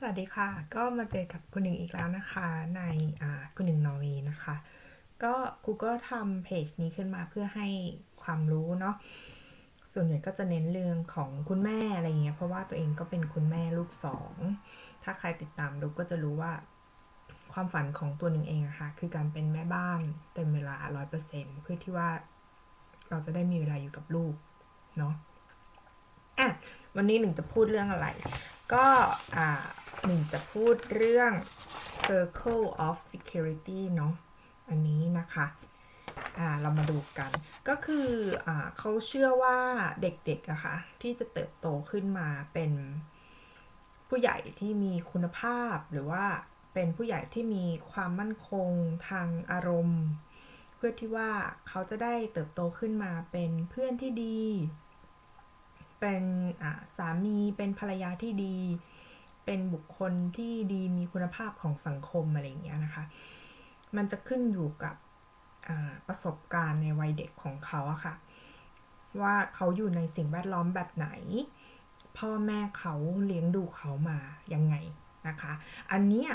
สวัสดีค่ะ ก็มาเจอกับคุณหนึ่งอีกแล้วนะคะ ในคุณหนึ่งนอร์เวย์นะคะ ก็กูก็ทำเพจนี้ขึ้นมาเพื่อให้ความรู้เนาะส่วนใหญ่ก็จะเน้นเรื่องของคุณแม่อะไรเงี้ยเพราะว่าตัวเองก็เป็นคุณแม่ลูกสองถ้าใครติดตามดูก็จะรู้ว่าความฝันของตัวหนึ่งเองอะค่ะคือการเป็นแม่บ้านเต็มเวลาร้อยเปอร์เซ็นเพื่อที่ว่าเราจะได้มีเวลาอยู่กับลูกเนาะอะวันนี้หนึ่งจะพูดเรื่องอะไร ก็อ่า หนึ่งจะพูดเรื่อง circle of security เนาะอันนี้นะคะเรามาดูกัน ก็คืออเขาเชื่อว่าเด็กๆอะค่ะที่จะเติบโตขึ้นมาเป็นผู้ใหญ่ที่มีคุณภาพหรือว่าเป็นผู้ใหญ่ที่มีความมั่นคงทางอารมณ์ เพื่อที่ว่าเขาจะได้เติบโตขึ้นมาเป็นเพื่อนที่ดี เป็นสามีเป็นภรรยาที่ดี เป็นบุคคลที่ดีมีคุณภาพของสังคมอะไรอย่างเงี้ยนะคะ มันจะขึ้นอยู่กับประสบการณ์ในวัยเด็กของเขาอะค่ะ ว่าเขาอยู่ในสิ่งแวดล้อมแบบไหน พ่อแม่เขาเลี้ยงดูเขามายังไงนะคะ อันเนี้ย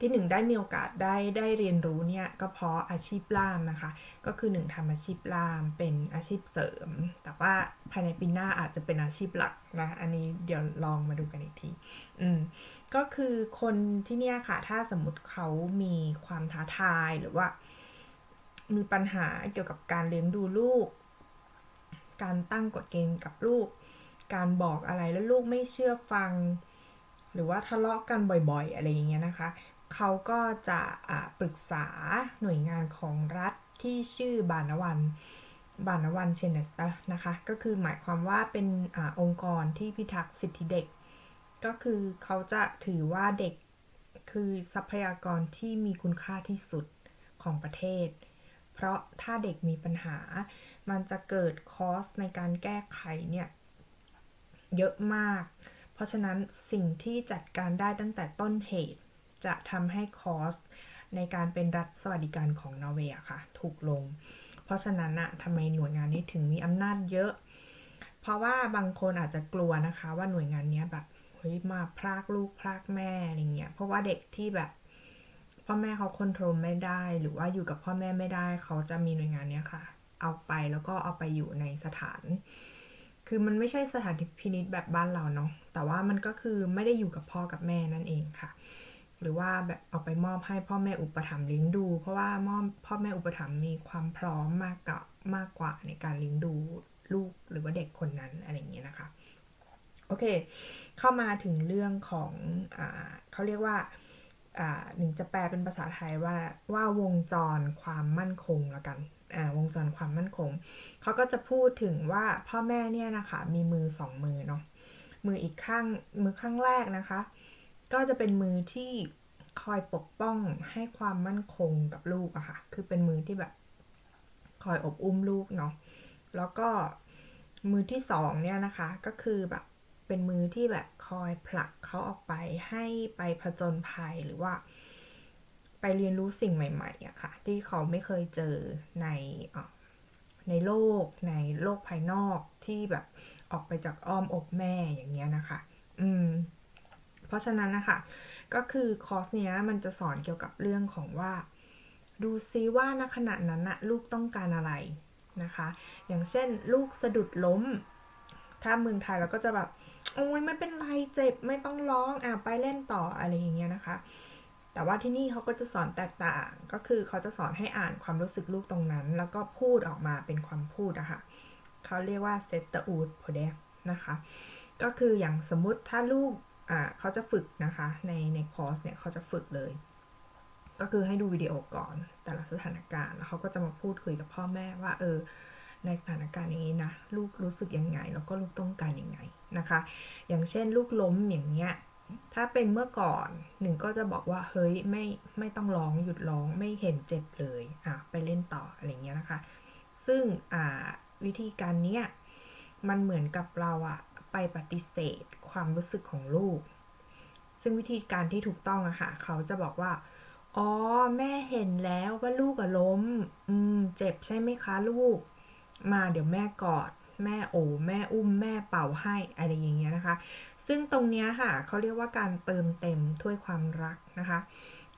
ที่หนึ่งได้มีโอกาสได้ได้เรียนรู้เนี่ยก็เพราะอาชีพล่ามนะคะ ก็คือหนึ่งทำอาชีพล่ามเป็นอาชีพเสริม แต่ว่าภายในปีหน้าอาจจะเป็นอาชีพหลักนะอันนี้เดี๋ยวลองมาดูกันอีกทีอืมก็คือคนที่เนี่ยค่ะ ถ้าสมมติเขามีความท้าทายหรือว่า มีปัญหาเกี่ยวกับการเลี้ยงดูลูก การตั้งกฎเกณฑ์กับลูก การบอกอะไรแล้วลูกไม่เชื่อฟัง หรือว่าทะเลาะกันบ่อย ๆ อะไรอย่างเงี้ยนะคะ เขาก็จะปรึกษาหน่วยงานของรัฐที่ชื่อบานวันบานวันเชนเนสตานะคะ ก็คือหมายความว่าเป็นอองค์กรที่พิทักษ์สิทธิเด็ก ก็คือเขาจะถือว่าเด็กคือทรัพยากรที่มีคุณค่าที่สุดของประเทศ เพราะถ้าเด็กมีปัญหา มันจะเกิดคอสในการแก้ไขเนี่ยเยอะมาก เพราะฉะนั้นสิ่งที่จัดการได้ตั้งแต่ต้นเหตุ จะทำให้คอสในการเป็นรัฐสวัสดิการของนอร์เวย์ค่ะ ถูกลง เพราะฉะนั้นอะทำไมหน่วยงานนี้ถึงมีอำนาจเยอะ เพราะว่าบางคนอาจจะกลัวนะคะว่าหน่วยงานนี้แบบเฮ้ยมาพรากลูกพรากแม่อะไรเงี้ยเพราะว่าเด็กที่แบบพ่อแม่เขาควบคุมไม่ได้ หรือว่าอยู่กับพ่อแม่ไม่ได้ เขาจะมีหน่วยงานนี้ค่ะ เอาไปแล้วก็เอาไปอยู่ในสถาน คือมันไม่ใช่สถานพินิษแบบบ้านเราเนาะแต่ว่ามันก็คือไม่ได้อยู่กับพ่อกับแม่นั่นเองค่ะ หรือว่าแบบเอาไปมอบให้พ่อแม่อุปถัมภ์เลี้ยงดู เพราะว่ามอบพ่อแม่อุปถัมภ์มีความพร้อมมากกับมากกว่าในการเลี้ยงดูลูกหรือว่าเด็กคนนั้นอะไรอย่างเงี้ยนะคะโอเค เข้ามาถึงเรื่องของอเขาเรียกว่าหนึ่งจะแปลเป็นภาษาไทยว่าว่าวงจรความมั่นคงแล้วกันวงจรความมั่นคงเขาก็จะพูดถึงว่าพ่อแม่เนี่ยนะคะมีมือสองมือเนาะมืออีกข้างมือข้างแรกนะคะ ก็จะเป็นมือที่คอยปกป้องให้ความมั่นคงกับลูกอะค่ะ คือเป็นมือที่แบบคอยอบอุ้มลูกเนาะ แล้วก็มือที่สองเนี่ยนะคะ ก็คือแบบเป็นมือที่แบบคอยผลักเขาออกไปให้ไปผจญภัยหรือว่า ไปเรียนรู้สิ่งใหม่ๆอะค่ะ ที่เขาไม่เคยเจอในในโลกในโลกภายนอกที่แบบออกไปจากอ้อมอกแม่อย่างเงี้ยนะคะ อืม เพราะฉะนั้นนะคะก็คือคอร์สเนี้ยมันจะสอนเกี่ยวกับเรื่องของว่า ดูซิว่าณขณะนั้นนะลูกต้องการอะไรนะคะ อย่างเช่นลูกสะดุดล้ม ถ้าเมืองไทยเราก็จะแบบโอ้ยไม่เป็นไรเจ็บไม่ต้องร้องอะไปเล่นต่ออะไรอย่างเงี้ยนะคะ แต่ว่าที่นี่เขาก็จะสอนแตกต่าง ก็คือเขาจะสอนให้อ่านความรู้สึกลูกตรงนั้น แล้วก็พูดออกมาเป็นความพูดอะคะ่ะเขาเรียกว่าเซตต์อูดพเดนะคะ ก็คืออย่างสมมุติถ้าลูก เขาจะฝึกนะคะ ในในคอร์สเนี่ยเขาจะฝึกเลย ก็คือให้ดูวิดีโอก่อนแต่ละสถานการณ์แล้วเขาก็จะมาพูดคุยกับพ่อแม่ว่าเออในสถานการณ์นี้นะลูกรู้สึกยังไง แล้วก็ลูกต้องการยังไงนะคะ อย่างเช่นลูกล้มอย่างเงี้ยถ้าเป็นเมื่อก่อนหนึ่งก็จะบอกว่าเฮ้ยไม่ไม่ต้องร้องหยุดร้องไม่เห็นเจ็บเลยอะไปเล่นต่ออะไรเงี้ยนะคะ ซึ่งอ่าวิธีการเนี้ยมันเหมือนกับเราอะ ไปปฏิเสธความรู้สึกของลูก ซึ่งวิธีการที่ถูกต้องอะค่ะเขาจะบอกว่า อ๋อ แม่เห็นแล้วว่าลูกอะล้ม อืม เจ็บใช่ไหมคะลูก มาเดี๋ยวแม่กอด แม่โอแม่อุ้มแม่เป่าให้อะไรอย่างเงี้ยนะคะ ซึ่งตรงเนี้ยค่ะเขาเรียกว่าการเติมเต็มถ้วยความรักนะคะ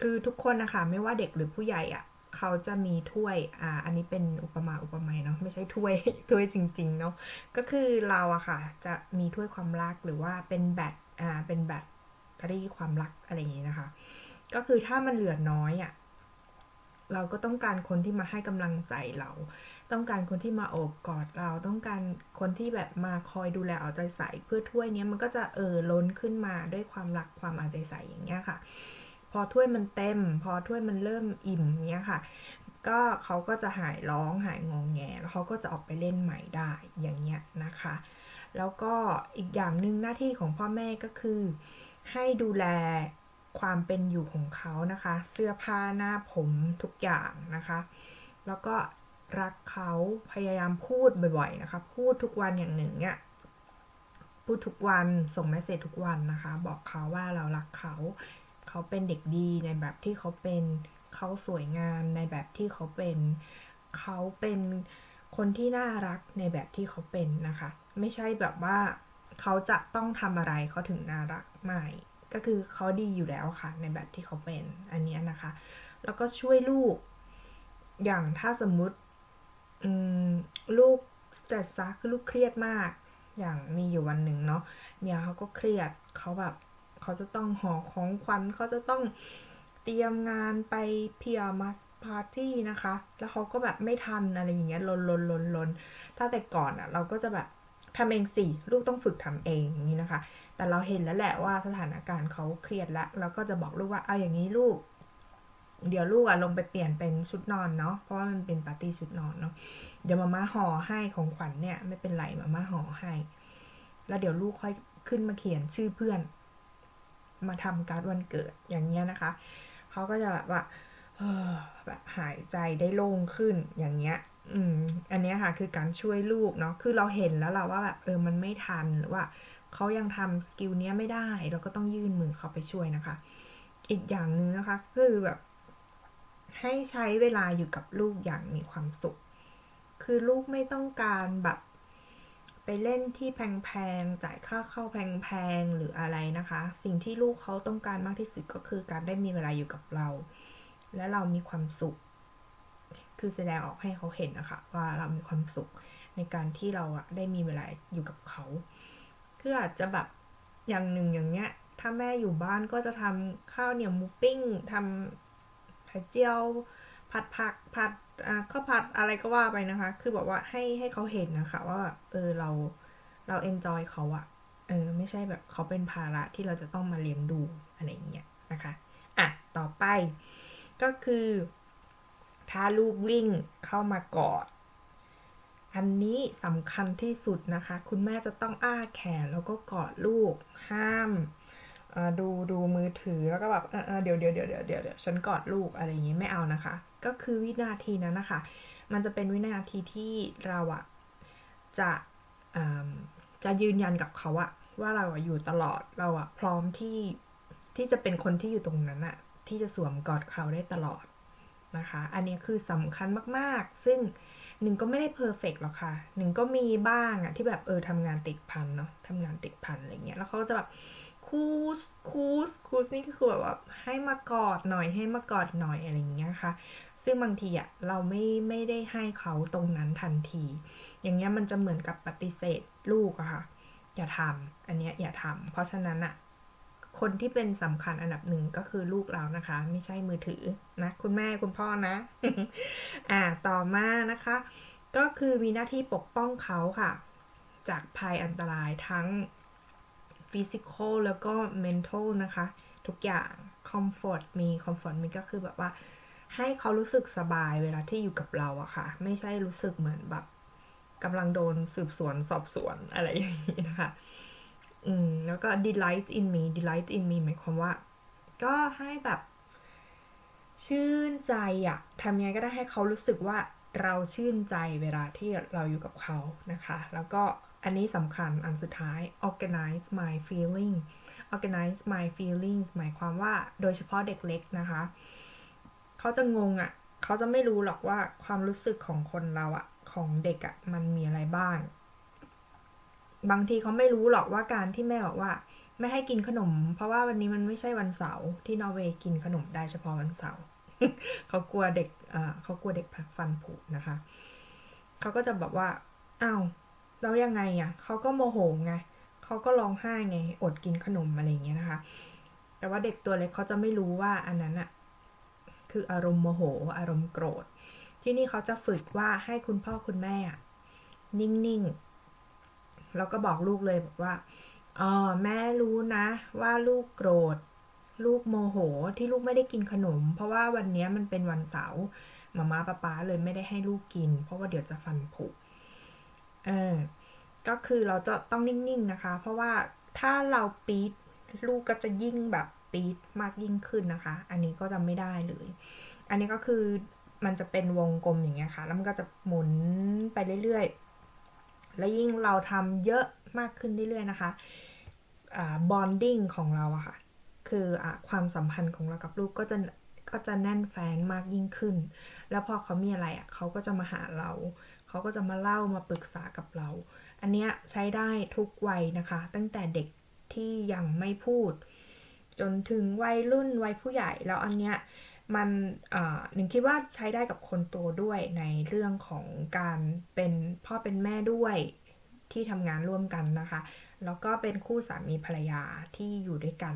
คือทุกคนนะคะไม่ว่าเด็กหรือผู้ใหญ่อะ เขาจะมีถ้วย อ่า อันนี้เป็นอุปมาอุปไมยเนาะ ไม่ใช่ถ้วย ถ้วยจริง ๆ เนาะ ก็คือเราอะค่ะ จะมีถ้วยความรักหรือว่าเป็นแบต อ่า เป็นแบตเตอรี่ความรักอะไรอย่างนี้นะคะ ก็คือถ้ามันเหลือน้อยอะเราก็ต้องการคนที่มาให้กำลังใจเรา ต้องการคนที่มาโอบกอดเรา ต้องการคนที่แบบมาคอยดูแลเอาใจใส่ เพื่อถ้วยนี้มันก็จะเออล้นขึ้นมาด้วยความรักความเอาใจใส่อย่างเงี้ยค่ะ พอถ้วยมันเต็ม พอถ้วยมันเริ่มอิ่มเนี้ยค่ะ ก็เขาก็จะหายร้องหายงองแงแล้วเขาก็จะออกไปเล่นใหม่ได้อย่างเงี้ยนะคะ แล้วก็อีกอย่างหนึ่งหน้าที่ของพ่อแม่ก็คือ ให้ดูแลความเป็นอยู่ของเขานะคะ เสื้อผ้าหน้าผมทุกอย่างนะคะ แล้วก็รักเขาพยายามพูดบ่อยๆนะคะ พูดทุกวันอย่างหนึ่งเนี่ยพูดทุกวันส่งเมสเซจทุกวันนะคะ บอกเขาว่าเรารักเขา เขาเป็นเด็กดีในแบบที่เขาเป็นเขาสวยงามในแบบที่เขาเป็นเขาเป็นคนที่น่ารักในแบบที่เขาเป็นนะคะ ไม่ใช่แบบว่าเขาจะต้องทำอะไรเขาถึงน่ารักไม่ก็คือเขาดีอยู่แล้วค่ะ ในแบบที่เขาเป็นอันนี้นะคะ แล้วก็ช่วยลูก อย่างถ้าสมมุติลูกสเตรสซัคือลูกเครียดมาก อย่างมีอยู่วันหนึ่งเนาะเมียเขาก็เครียดเขาแบบ เขาจะต้องห่อของขวัญเขาจะต้องเตรียมงานไปเพียมัสปาร์ตี้นะคะ แล้วเขาก็แบบไม่ทันอะไรอย่างเงี้ยลนลนลนลนถ้าแต่ก่อนอะ่ะเราก็จะแบบทำเองสิลูกต้องฝึกทำเองอย่างนี้นะคะ แต่เราเห็นแล้วแหละว่าสถานการณ์เขาเครียดแล้วเราก็จะบอกลูกว่าเอาอย่างนี้ลูก เดี๋ยวลูกอะลงไปเปลี่ยนเป็นชุดนอนเนาะเพราะว่ามันเป็นปาร์ตี้ชุดนอนเนาะเดี๋ยวมาม่าห่อให้ของขวัญเนี่ยไม่เป็นไรมาม่าห่อให้ แล้วเดี๋ยวลูกค่อยขึ้นมาเขียนชื่อเพื่อน มาทำการ์ดวันเกิดอย่างเงี้ยนะคะเขาก็จะแบบว่าแบบหายใจได้โล่งขึ้นอย่างเงี้ย อืม อันนี้ค่ะคือการช่วยลูกเนาะ คือเราเห็นแล้วเราว่าแบบเออมันไม่ทันหรือว่าเขายังทำสกิลเนี้ยไม่ได้ เราก็ต้องยื่นมือเขาไปช่วยนะคะ อีกอย่างหนึ่งนะคะ คือแบบ ให้ใช้เวลาอยู่กับลูกอย่างมีความสุข คือลูกไม่ต้องการแบบ ไปเล่นที่แพงๆ จ่ายค่าเข้าแพงๆ หรืออะไรนะคะ สิ่งที่ลูกเขาต้องการมากที่สุดก็คือการได้มีเวลาอยู่กับเรา และเรามีความสุข คือแสดงออกให้เขาเห็นนะคะ ว่าเรามีความสุขในการที่เราอะได้มีเวลาอยู่กับเขา คืออาจจะแบบอย่างหนึ่งอย่างเงี้ย ถ้าแม่อยู่บ้านก็จะทำข้าวเหนียวหมูปิ้งทำไข่เจียว ผัดผักผัด ข้าวผัดอะไรก็ว่าไปนะคะ คือบอกว่าให้ให้เขาเห็นนะคะ ว่าเออเราเราเอนจอยเขาอะเออไม่ใช่แบบเขาเป็นภาระที่เราจะต้องมาเลี้ยงดูอะไรอย่างเงี้ยนะคะอะต่อไปก็คือ ถ้าลูกวิ่งเข้ามากอดอันนี้สำคัญที่สุดนะคะ คุณแม่จะต้องอ้าแขนแล้วก็กอดลูก ห้ามดูดูมือถือแล้วก็แบบเออเดี๋ยวเดี๋ยวเดี๋ยวเดี๋ยวเดี๋ยวฉันกอดลูกอะไรอย่างนี้ไม่เอานะคะ ก็คือวินาทีนั้นนะคะ มันจะเป็นวินาทีที่เราอะจะจะยืนยันกับเขาอะว่าเราอะอยู่ตลอดเราอะพร้อมที่ที่จะเป็นคนที่อยู่ตรงนั้นอะที่จะสวมกอดเขาได้ตลอดนะคะ อันนี้คือสำคัญมากๆ ซึ่งหนึ่งก็ไม่ได้เพอร์เฟกหรอกค่ะหนึ่งก็มีบ้างอะที่แบบเออทำงานติดพันเนาะทำงานติดพันอะไรเงี้ยแล้วเขาจะแบบคูสคูสคูสนี่คือแบบให้มากอดหน่อยให้มากอดหน่อยอะไรอย่างเงี้ยค่ะ ซึ่งบางทีอะเราไม่ไม่ได้ให้เขาตรงนั้นทันที อย่างเงี้ยมันจะเหมือนกับปฏิเสธลูกอะค่ะ อย่าทำอันเนี้ยอย่าทำเพราะฉะนั้นอะคนที่เป็นสำคัญอันดับหนึ่งก็คือลูกเรานะคะ ไม่ใช่มือถือนะคุณแม่คุณพ่อนะ อ่าต่อมานะคะ ก็คือมีหน้าที่ปกป้องเขาค่ะ จากภัยอันตรายทั้งฟิสิกอลแล้วก็เมนทัลนะคะ ทุกอย่างคอมฟอร์ตมีคอมฟอร์ตมีก็คือแบบว่า ให้เขารู้สึกสบายเวลาที่อยู่กับเราอะค่ะ ไม่ใช่รู้สึกเหมือนแบบกำลังโดนสืบสวนสอบสวนอะไรอย่างนี้นะคะ อืม แล้วก็ delight in me delight in me หมายความว่า ก็ให้แบบ ชื่นใจอะทำยังไงก็ได้ให้เขารู้สึกว่าเราชื่นใจเวลาที่เราอยู่กับเขานะคะ แล้วก็อันนี้สำคัญอันสุดท้าย organize my feeling organize my feelings หมายความว่าโดยเฉพาะเด็กเล็กนะคะ เขาจะงงอะ่ะ เขาจะไม่รู้หรอกว่าความรู้สึกของคนเราอะ่ะ ของเด็กอะ่ะ มันมีอะไรบ้าง บางทีเขาไม่รู้หรอกว่าการที่แม่บอกว่า ไม่ให้กินขนม เพราะว่าวันนี้มันไม่ใช่วันเสาร์ที่นอร์เวย์กินขนมได้เฉพาะวันเสาร์เขากลัวเด็กเขากลัวเด็กฟันผุนะคะ เขาก็จะบอกว่าอ้าวแล้วยังไงอะเขาก็โมโหไงเขาก็ร้องไห้ไง อดกินขนมอะไรอย่างเงี้ยนะคะ แต่ว่าเด็กตัวเล็กเขาจะไม่รู้ว่าอันนั้นอะ คืออารมณ์โมโห อารมณ์โกรธ ที่นี่เขาจะฝึกว่าให้คุณพ่อคุณแม่อะนิ่งๆ แล้วก็บอกลูกเลยบอกว่าอ๋อแม่รู้นะว่าลูกโกรธ ลูกโมโหที่ลูกไม่ได้กินขนม เพราะว่าวันนี้มันเป็นวันเสาร์มาม่าป๊าป๊าเลยไม่ได้ให้ลูกกิน เพราะว่าเดี๋ยวจะฟันผุเออก็คือเราจะต้องนิ่งๆนะคะ เพราะว่าถ้าเราปี๊ดลูกก็จะยิ่งแบบ ปีดมากยิ่งขึ้นนะคะ อันนี้ก็จะไม่ได้เลย อันนี้ก็คือมันจะเป็นวงกลมอย่างเงี้ยค่ะ แล้วมันก็จะหมุนไปเรื่อยๆ แล้วยิ่งเราทำเยอะมากขึ้นเรื่อยๆนะคะบอนดิ้งของเราอะค่ะ คืออความสัมพันธ์ของเรากับลูกก็จะก็จะแน่นแฟนมากยิ่งขึ้น แล้วพอเขามีอะไรอะเขาก็จะมาหาเรา เขาก็จะมาเล่ามาปรึกษากับเรา อันเนี้ยใช้ได้ทุกวัยนะคะ ตั้งแต่เด็กที่ยังไม่พูด จนถึงวัยรุ่นวัยผู้ใหญ่ แล้วอันเนี้ยมันหนึ่งคิดว่าใช้ได้กับคนโตด้วยในเรื่องของการเป็นพ่อเป็นแม่ด้วยที่ทำงานร่วมกันนะคะ แล้วก็เป็นคู่สามีภรรยาที่อยู่ด้วยกัน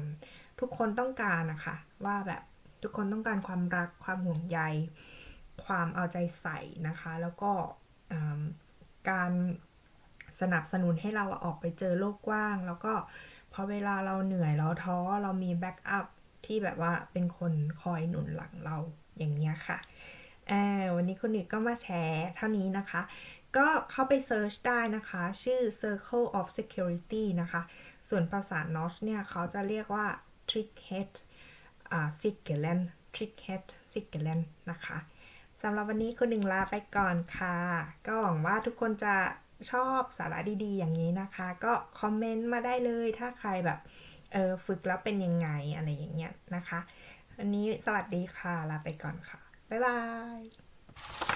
ทุกคนต้องการนะคะว่าแบบทุกคนต้องการความรักความห่วงใย ความเอาใจใส่นะคะ แล้วก็การสนับสนุนให้เราออกไปเจอโลกกว้าง แล้วก็ พอเวลาเราเหนื่อยเราท้อเรามีแบ็กอัพที่แบบว่าเป็นคนคอยหนุนหลังเราอย่างเงี้ยค่ะวันนี้คุณนิกก็มาแชร์เท่านี้นะคะ ก็เข้าไปเซิร์ชได้นะคะ ชื่อ Circle of Security นะคะ ส่วนภาษานอชเนี่ย เขาจะเรียกว่า Trickhead อ่า s i g e l a n Trick Head s i g g e l a n นะคะสำหรับวันนี้คุณหนึ่งลาไปก่อนค่ะ ก็หวังว่าทุกคนจะ ชอบสาระดีๆ อย่างนี้นะคะ ก็คอมเมนต์มาได้เลยถ้าใครแบบเออฝึกแล้วเป็นยังไงอะไรอย่างเงี้ยนะคะวันนี้สวัสดีค่ะ ลาไปก่อนค่ะ บ๊ายบาย